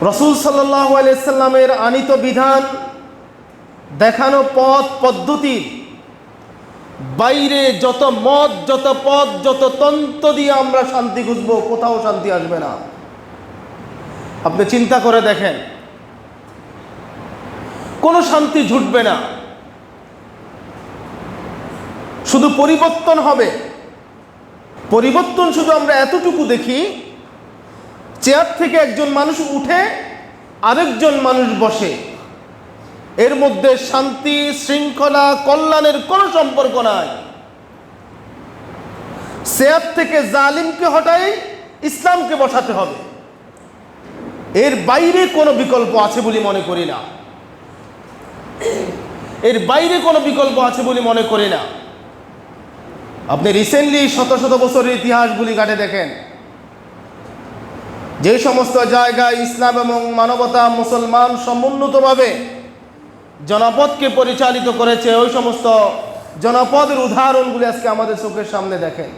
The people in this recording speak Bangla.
রসুল সাল্লাহ আলাইসাল্লামের আনিত বিধান, দেখানো পথ পদ্ধতির বাইরে যত মত, যত পথ, যত তন্ত্র দিয়ে আমরা শান্তি খুঁজবো, কোথাও শান্তি আসবে না। আপনি চিন্তা করে দেখেন, কোনো শান্তি ঝুটবে না। শুধু পরিবর্তন হবে। পরিবর্তন শুধু আমরা এতটুকু দেখি চেয়ার থেকে একজন মানুষ উঠে আরেকজন মানুষ বসে। এর মধ্যে শান্তি, শৃঙ্খলা, কল্যাণের কোনো সম্পর্ক নাই। চেয়ার থেকে জালিমকে হটাই ইসলামকে বসাতে হবে। এর বাইরে কোনো বিকল্প আছে বলে মনে করি না। এর বাইরে কোনো বিকল্প আছে বলে মনে করি না। আপনি রিসেন্টলি শত শত বছরের ইতিহাসগুলি ঘাটে দেখেন। যে সমস্ত জায়গায় ইসলাম এবং মানবতা মুসলমান সমুন্নতভাবে জনপদকে পরিচালিত করেছে, ওই সমস্ত জনপদের উদাহরণগুলি আজকে আমাদের চোখের সামনে দেখেন।